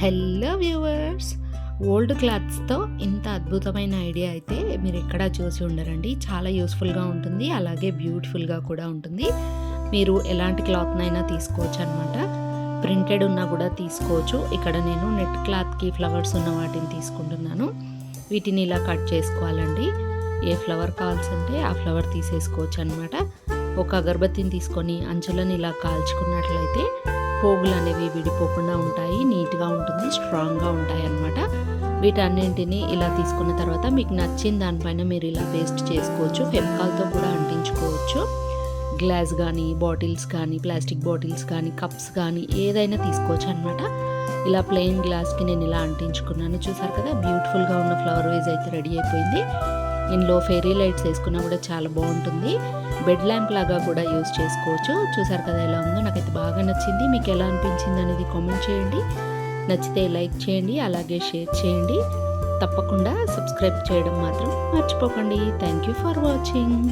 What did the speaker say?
Hello viewers old క్లాత్స్తో ఇంత అద్భుతమైన idea అయితే మీరు ఎక్కడా చూసి ఉండరండి. చాలా యూస్ఫుల్గా ఉంటుంది అలాగే బ్యూటిఫుల్గా కూడా ఉంటుంది. మీరు ఎలాంటి క్లాత్నైనా తీసుకోవచ్చు అనమాట ప్రింటెడ్ ఉన్నా కూడా తీసుకోవచ్చు. ఇక్కడ నేను నెట్ క్లాత్కి ఫ్లవర్స్ ఉన్న వాటిని తీసుకుంటున్నాను. వీటిని ఇలా కట్ చేసుకోవాలండి. ఏ ఫ్లవర్ కావాల్సింటే ఆ ఫ్లవర్ తీసేసుకోవచ్చు అనమాట ఒక అగరబత్తిని తీసుకొని అంచులను ఇలా కాల్చుకున్నట్లయితే పోగులు అనేవి విడిపోకుండా ఉంటాయి నీట్గా ఉంటుంది స్ట్రాంగ్గా ఉంటాయి అన్నమాట వీటన్నింటిని ఇలా తీసుకున్న తర్వాత మీకు నచ్చిన దానిపైన మీరు ఇలా పేస్ట్ చేసుకోవచ్చు ఫెవికాల్తో కూడా అంటించుకోవచ్చు. గ్లాస్ కానీ బాటిల్స్ కానీ ప్లాస్టిక్ బాటిల్స్ కానీ కప్స్ కానీ ఏదైనా తీసుకోవచ్చు అనమాట ఇలా ప్లెయిన్ గ్లాస్కి నేను ఇలా అంటించుకున్నాను. చూసారు కదా బ్యూటిఫుల్గా ఉన్న ఫ్లవర్ వేజ్ అయితే రెడీ అయిపోయింది. ఇందులో ఫెయిరీ లైట్స్ వేసుకున్నా కూడా చాలా బాగుంటుంది. బెడ్ ల్యాంప్ లాగా కూడా యూజ్ చేసుకోవచ్చు. చూసారు కదా ఎలా ఉందో? నాకైతే బాగా నచ్చింది. మీకు ఎలా అనిపించింది అనేది కామెంట్ చేయండి. నచ్చితే లైక్ చేయండి అలాగే షేర్ చేయండి. తప్పకుండా సబ్స్క్రైబ్ చేయడం మాత్రం మర్చిపోకండి. Thank you for watching.